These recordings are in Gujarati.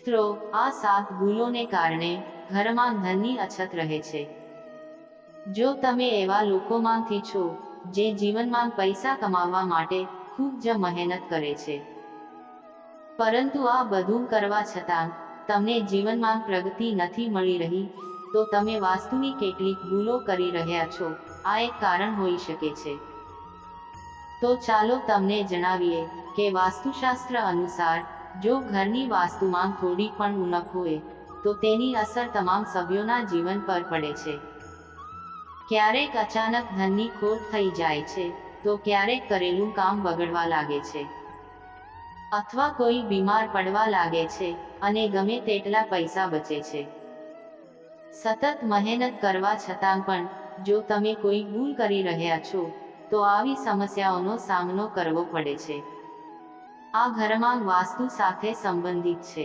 મિત્રો, આ સાત ભૂલોને કારણે ઘરમાં ધનની અછત રહે છે. જો તમે એવા લોકોમાંથી છો, જે જીવનમાં પૈસા કમાવવા માટે ખૂબ જ મહેનત કરે છે. પરંતુ આ બધું કરવા છતાં તમને જીવનમાં પ્રગતિ નથી મળી રહી, તો તમે વાસ્તુની કેટલીક ભૂલો કરી રહ્યા છો, આ એક કારણ હોઈ શકે છે. તો ચાલો તમને જણાવીએ કે વાસ્તુશાસ્ત્ર અનુસાર જો ઘરની વાસ્તુમાં થોડી પણ ઉણપ હોય, તો તેની અસર તમામ સભ્યોના જીવન પર પડે છે. ક્યારેક અચાનક ધનની ખોટ થઈ જાય છે, તો ક્યારેક કરેલું કામ બગડવા લાગે છે. અથવા કોઈ બીમાર પડવા લાગે છે, અને ગમે તેટલા પૈસા બચે છે. સતત મહેનત કરવા છતાં પણ, જો તમે કોઈ ભૂલ કરી રહ્યા છો, તો આવી સમસ્યાઓનો સામનો કરવો પડે છે. આ ઘરમાં વાસ્તુ સાથે સંબંધિત છે.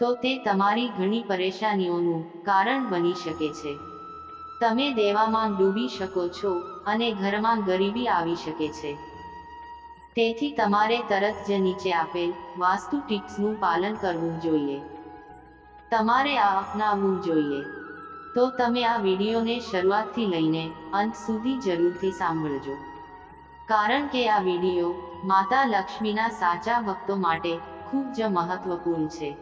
તો તે તમારી ઘણી પરેશાનીઓનું કારણ બની શકે છે. તમે દેવામાં ડૂબી શકો છો અને ઘરમાં ગરીબી આવી શકે છે. તેથી તમારે તરત જ નીચે આપેલ વાસ્તુ ટિપ્સનું પાલન કરવું જોઈએ. તમારે આ અપનાવવું જોઈએ. તો તમે આ વિડીયોને શરૂઆતથી લઈને અંત સુધી જરૂરથી સાંભળજો. કારણ કે આ વીડિયો માતા લક્ષ્મીના સાચા ભક્તો માટે ખૂબ જ મહત્વપૂર્ણ છે.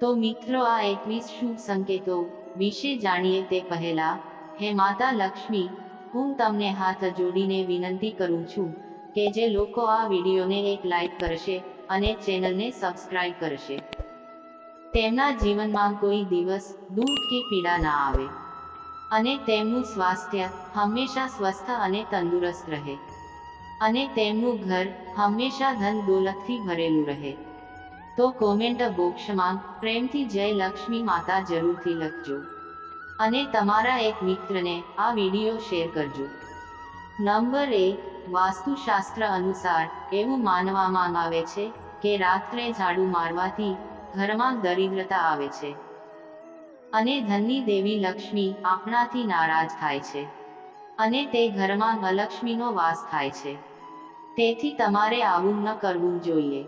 તો મિત્રો, આ એકવીસ શુભ સંકેતો વિશે જાણીએ તે પહેલા, હે માતા લક્ષ્મી, હું તમને હાથ જોડીને વિનંતી કરું છું કે જે લોકો આ વિડીયોને એક લાઈક કરશે અને ચેનલને સબસ્ક્રાઇબ કરશે. તેમના જીવનમાં કોઈ દિવસ દુઃખ કે પીડા ના આવે. અને તેમનું સ્વાસ્થ્ય હંમેશા સ્વસ્થ અને તંદુરસ્ત રહે. અને તેમનું ઘર હંમેશા ધન દોલતથી ભરેલું રહે. તો કોમેન્ટ બોક્સમાં પ્રેમથી જય લક્ષ્મી માતા જરૂરથી લખજો. અને તમારા એક મિત્રને આ વીડિયો શેર કરજો. નંબર એક, વાસ્તુશાસ્ત્ર અનુસાર એવું માનવામાં આવે છે કે રાત્રે ઝાડુ મારવાથી ઘરમાં દરિદ્રતા આવે છે. અને ધનની દેવી લક્ષ્મી આપણાથી નારાજ થાય છે. અને તે ઘરમાં અલક્ષ્મીનો વાસ થાય છે. તેથી તમારે આવું ન કરવું જોઈએ.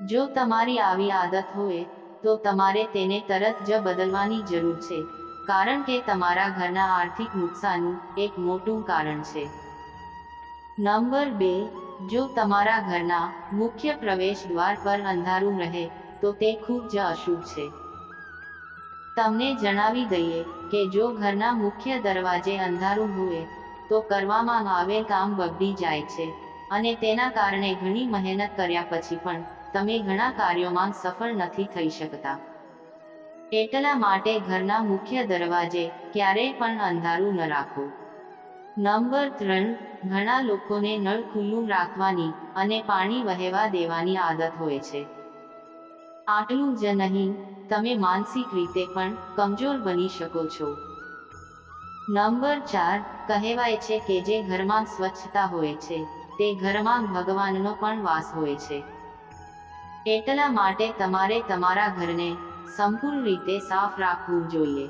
જો તમારી આવી આદત હોય, તો તમારે તેને તરત જ બદલવાની જરૂર છે, કારણ કે તમારા ઘરના આર્થિક નુકસાનનું એક મોટું કારણ છે. નંબર બે, જો તમારા ઘરના મુખ્ય પ્રવેશ દ્વાર પર અંધારું રહે, તો તે ખૂબ જ અશુભ છે. તમને જણાવી દઈએ કે જો ઘરના મુખ્ય દરવાજે અંધારું હોય, તો કરવામાં આવેલ કામ બગડી જાય છે. અને તેના કારણે ઘણી મહેનત કર્યા પછી પણ તમે ઘણા કાર્યોમાં સફળ નથી થઈ શકતા. એટલા માટે ઘરના મુખ્ય દરવાજે ક્યારેય પણ અંધારું ન રાખો. નંબર ત્રણ, ઘણા લોકોને નળ ખુલ્લું રાખવાની અને પાણી વહેવા દેવાની આદત હોય છે. આટલું જ નહીં, તમે માનસિક રીતે પણ કમજોર બની શકો છો. નંબર ચાર, કહેવાય છે કે જે ઘરમાં સ્વચ્છતા હોય છે. તે ઘરમાં ભગવાનનો પણ વાસ હોય છે. એટલા માટે તમારે તમારા ઘરને સંપૂર્ણ રીતે સાફ રાખવું જોઈએ.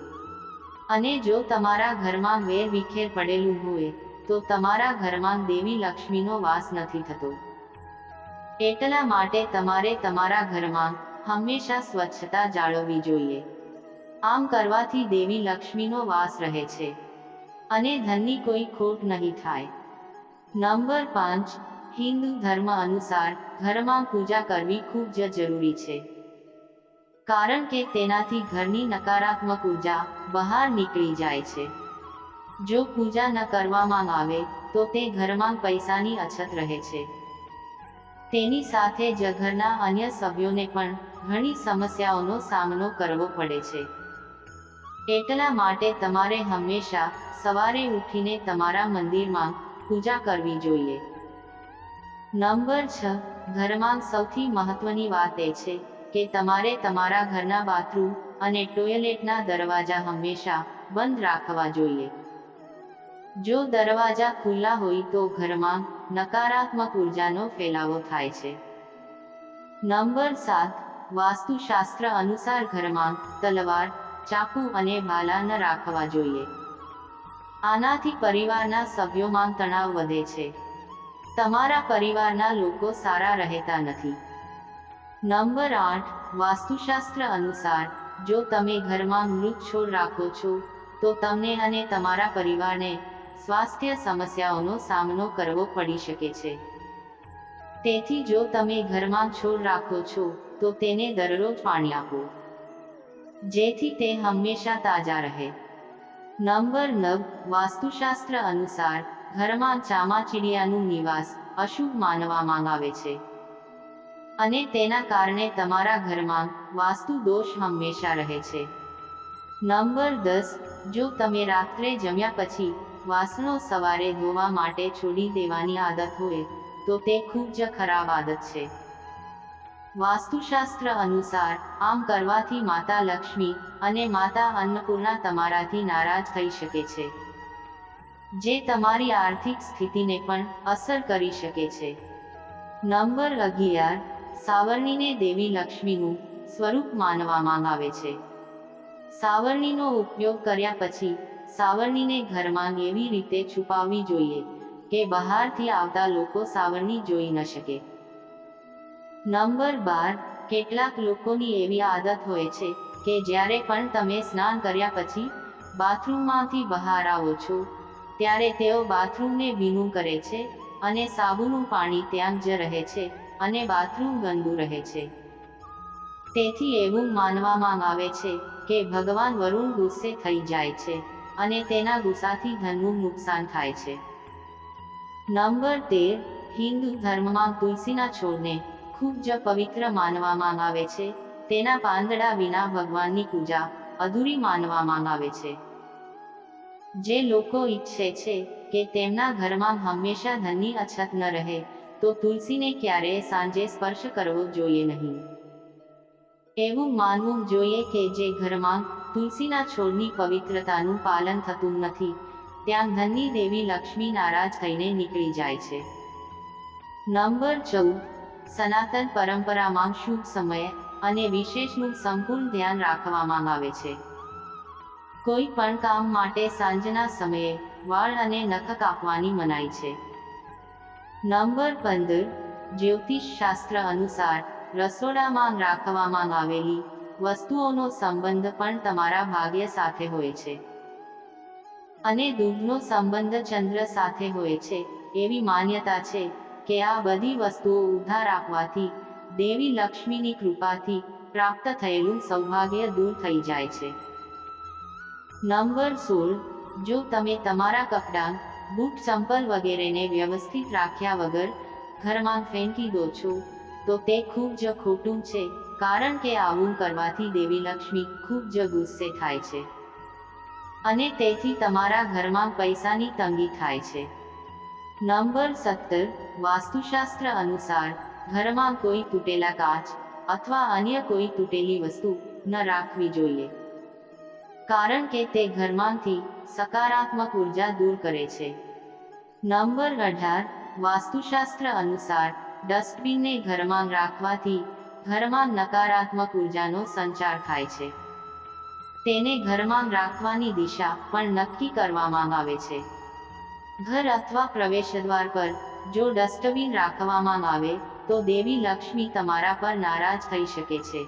અને જો તમારા ઘરમાં વેર વિખેર પડેલું હોય, તો તમારા ઘરમાં દેવી લક્ષ્મીનો વાસ નથી થતો. એટલા માટે તમારે તમારા ઘરમાં હંમેશા સ્વચ્છતા જાળવવી જોઈએ. આમ કરવાથી દેવી લક્ષ્મીનો વાસ રહે છે. અને ધનની કોઈ ખોટ નહીં થાય. નંબર પાંચ, હિન્દુ ધર્મ અનુસાર ઘરમાં પૂજા કરવી ખૂબ જ જરૂરી છે. કારણ કે તેનાથી ઘરની નકારાત્મક ઊર્જા બહાર નીકળી જાય છે. જો પૂજા ન કરવામાં આવે, તો તે ઘરમાં પૈસાની અછત રહે છે. તેની સાથે જ ઘરના અન્ય સભ્યોને પણ ઘણી સમસ્યાઓનો સામનો કરવો પડે છે. એટલા માટે તમારે હંમેશા સવારે ઉઠીને તમારા મંદિરમાં પૂજા કરવી જોઈએ. નંબર છ, ઘરમાં સૌથી મહત્વની વાત એ છે કે તમારે તમારા ઘરના બાથરૂમ અને ટોયલેટના દરવાજા હંમેશા બંધ રાખવા જોઈએ. જો દરવાજા ખુલ્લા હોય તો ઘરમાં નકારાત્મક ઉર્જાનો ફેલાવો થાય છે. નંબર સાત, વાસ્તુશાસ્ત્ર અનુસાર ઘરમાં તલવાર, ચાકુ અને ભાલા ન રાખવા જોઈએ. આનાથી પરિવારના સભ્યોમાં તણાવ વધે છે. તમારા પરિવારના લોકો સારા રહેતા નથી. નંબર આઠ, વાસ્તુશાસ્ત્ર અનુસાર, જો તમે ઘરમાં મૃત છોડ રાખો છો, તો તમને અને તમારા પરિવારને સ્વાસ્થ્ય સમસ્યાઓનો સામનો કરવો પડી શકે છે. તેથી જો તમે ઘરમાં છોડ રાખો છો, તો તેને દરરોજ પાણી આપો. જેથી તે હંમેશા તાજા રહે. નંબર નવ, વાસ્તુશાસ્ત્ર અનુસાર, ઘરમાં ચામાચીડિયાનું નિવાસ, અશુભ માનવામાં આવે છે. અને તેના કારણે તમારા ઘરમાં, વાસ્તુ દોષ હંમેશા રહે છે. નંબર દસ, જો તમે રાત્રે જમ્યા પછી, વાસણો સવારે ધોવા માટે છોડી દેવાની આદત હોય, તો તે ખૂબ જ ખરાબ આદત છે. વાસ્તુશાસ્ત્ર અનુસાર આમ કરવાથી માતા લક્ષ્મી અને માતા અન્નપૂર્ણા તમારાથી નારાજ થઈ શકે છે. જે તમારી આર્થિક સ્થિતિને પણ અસર કરી શકે છે. નંબર અગિયાર, સાવરણીને દેવી લક્ષ્મીનું સ્વરૂપ માનવામાં આવે છે. સાવરણીનો ઉપયોગ કર્યા પછી, સાવરણીને ઘરમાં એવી રીતે છુપાવવી જોઈએ કે બહારથી આવતા લોકો સાવરણી જોઈ ન શકે. નંબર બાર, કેટલાક લોકોની એવી આદત હોય છે કે જ્યારે પણ તમે સ્નાન કર્યા પછી બાથરૂમમાંથી બહાર આવો છો, ત્યારે તેઓ બાથરૂમને ભીનું કરે છે અને સાબુનું પાણી ત્યાં જ રહે છે અને બાથરૂમ ગંદુ રહે છે. તેથી એવું માનવામાં આવે છે કે ભગવાન વરુણ ગુસ્સે થઈ જાય છે અને તેના ગુસ્સાથી ધનનું નુકસાન થાય છે. નંબર તેર, હિન્દુ ધર્મમાં તુલસીના છોડને ખૂબ જ પવિત્ર માનવામાં આવે છે. તેના પાંદડા વિના ભગવાનની પૂજા અધૂરી માનવામાં આવે છે. જે લોકો ઈચ્છે છે કે તેમના ઘરમાં હંમેશા ધનની અછત ન રહે, તો તુલસીને ક્યારેય સાંજે સ્પર્શ કરવો જોઈએ નહીં. એવું માનવું જોઈએ કે જે ઘરમાં તુલસીના છોડની પવિત્રતાનું પાલન થતું નથી, ત્યાં ધનની દેવી લક્ષ્મી નારાજ થઈને નીકળી જાય છે. નંબર ચૌદ. સનાતન પરંપરામાં શુભ સમય અને વિશેષનું સંપૂર્ણ ધ્યાન રાખવામાં આવે છે. કોઈ પણ કામ માટે સાંજના સમયે વાળ અને નખ કાપવાની મનાઈ છે. નંબર પંદર, જ્યોતિષ શાસ્ત્ર અનુસાર રસોડામાં રાખવામાં આવેલી વસ્તુઓનો સંબંધ પણ તમારા ભાગ્ય સાથે હોય છે. અને દૂધનો સંબંધ ચંદ્ર સાથે હોય છે, એવી માન્યતા છે કે આ બધી વસ્તુઓ ઉધાર આપવાથી, દેવી લક્ષ્મીની કૃપાથી પ્રાપ્ત થયેલું સૌભાગ્ય દૂર થઈ જાય છે. નંબર સોળ. જો તમે તમારા કપડાં, બૂટ, ચંપલ વગેરેને વ્યવસ્થિત રાખ્યા વગર ઘરમાં ફેંકી દો છો, તો તે ખૂબ જ ખોટું છે, કારણ કે આવું કરવાથી દેવી લક્ષ્મી ખૂબ જ ગુસ્સે થાય છે. અને તેથી તમારા ઘરમાં પૈસાની તંગી થાય છે. નંબર સત્તર, વાસ્તુશાસ્ત્ર અનુસાર, ઘરમાં કોઈ તૂટેલા કાચ અથવા અન્ય કોઈ તૂટેલી વસ્તુ ન રાખવી જોઈએ. કારણ કે તે ઘરમાંથી સકારાત્મક ઊર્જા દૂર કરે છે. નંબર અઢાર, વાસ્તુશાસ્ત્ર અનુસાર, ડસ્ટબિનને ઘરમાં રાખવાથી ઘરમાં નકારાત્મક ઉર્જાનો સંચાર થાય છે. તેને ઘરમાં રાખવાની દિશા પણ નક્કી કરવામાં આવે છે. ઘર અથવા પ્રવેશદ્વાર પર જો ડસ્ટબિન રાખવામાં આવે, તો દેવી લક્ષ્મી તમારા પર નારાજ થઈ શકે છે.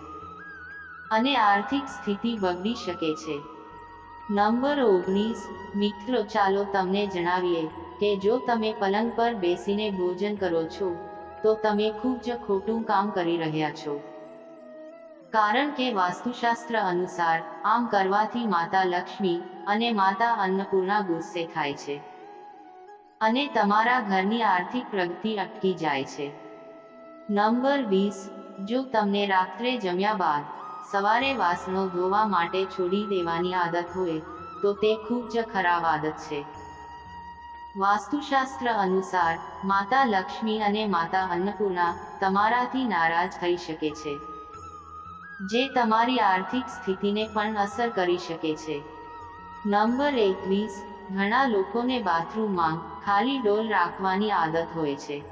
અને આર્થિક સ્થિતિ બગડી શકે છે. નંબર ઓગણીસ, મિત્રો ચાલો તમને જણાવીએ કે જો તમે પલંગ પર બેસીને ભોજન કરો છો, તો તમે ખૂબ જ ખોટું કામ કરી રહ્યા છો. કારણ કે વાસ્તુશાસ્ત્ર અનુસાર, આમ કરવાથી માતા લક્ષ્મી અને માતા અન્નપૂર્ણા ગુસ્સે થાય છે. અને તમારા ઘરની આર્થિક પ્રગતિ અટકી જાય છે. નંબર વીસ, જો તમને રાત્રે જમ્યા બાદ સવારે વાસણો ધોવા માટે છોડી દેવાની આદત હોય, તો તે ખૂબ જ ખરાબ આદત છે. વાસ્તુશાસ્ત્ર અનુસાર, માતા લક્ષ્મી અને માતા અન્નપૂર્ણા તમારાથી નારાજ થઈ શકે છે. જે તમારી આર્થિક સ્થિતિને પણ અસર કરી શકે છે. નંબર એકવીસ ઘણા લોકોને બાથરૂમમાં ખાલી ડોલ રાખવાની આદત હોય છે.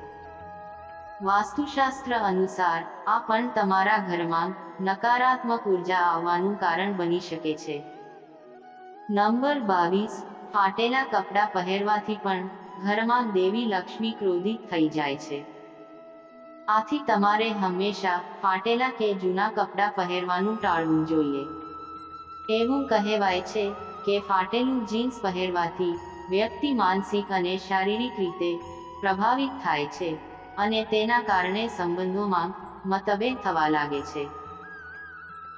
વાસ્તુશાસ્ત્ર અનુસાર, આ પણ તમારા ઘરમાં નકારાત્મક ઊર્જા આવવાનું કારણ બની શકે છે. નંબર બાવીસ, ફાટેલા કપડાં પહેરવાથી પણ ઘરમાં દેવી લક્ષ્મી ક્રોધિત થઈ જાય છે. આથી તમારે હંમેશા ફાટેલા કે જૂના કપડાં પહેરવાનું ટાળવું જોઈએ. એવું કહેવાય છે કે ફાટેલું જીન્સ પહેરવાથી વ્યક્તિ માનસિક અને શારીરિક રીતે પ્રભાવિત થાય છે અને તેના કારણે સંબંધોમાં મતભેદ થવા લાગે છે.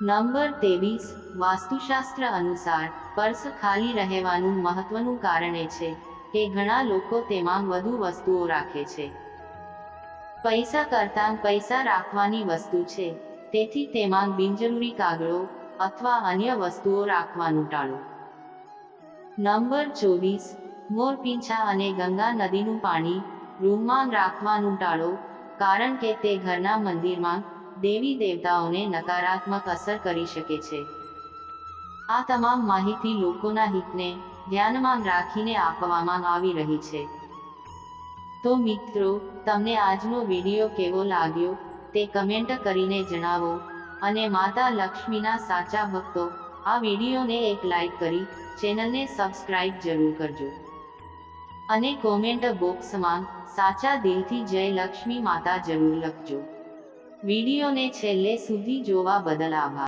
નંબર ત્રેવીસ, વાસ્તુશાસ્ત્ર અનુસાર પર્સ ખાલી રહેવાનું મહત્વનું કારણ એ છે કે ઘણા લોકો તેમાં વધુ વસ્તુઓ રાખે છે. પૈસા કરતાં પૈસા રાખવાની વસ્તુ છે, તેથી તેમાં બિનજરૂરી કાગળો અથવા અન્ય વસ્તુઓ રાખવાનું ટાળો. નંબર ચોવીસ, મોરપીંછા અને ગંગા નદીનું પાણી રૂમમાં રાખવાનું ટાળો, કારણ કે તે ઘરના મંદિરમાં દેવી દેવતાઓને નકારાત્મક અસર કરી શકે છે. આ તમામ માહિતી લોકોના હિતને ધ્યાનમાં રાખીને આપવામાં આવી રહી છે. તો મિત્રો, તમને આજનો વીડિયો કેવો લાગ્યો તે કમેન્ટ કરીને જણાવો અને માતા લક્ષ્મીના સાચા ભક્તો આ વિડીયોને એક લાઈક કરી, ચેનલને સબસ્ક્રાઇબ જરૂર કરજો. અને કોમેન્ટ બોક્સમાં, સાચા દિલથી જય લક્ષ્મી માતા જરૂર લખજો. વિડીયોને છેલ્લે સુધી જોવા બદલ આભાર.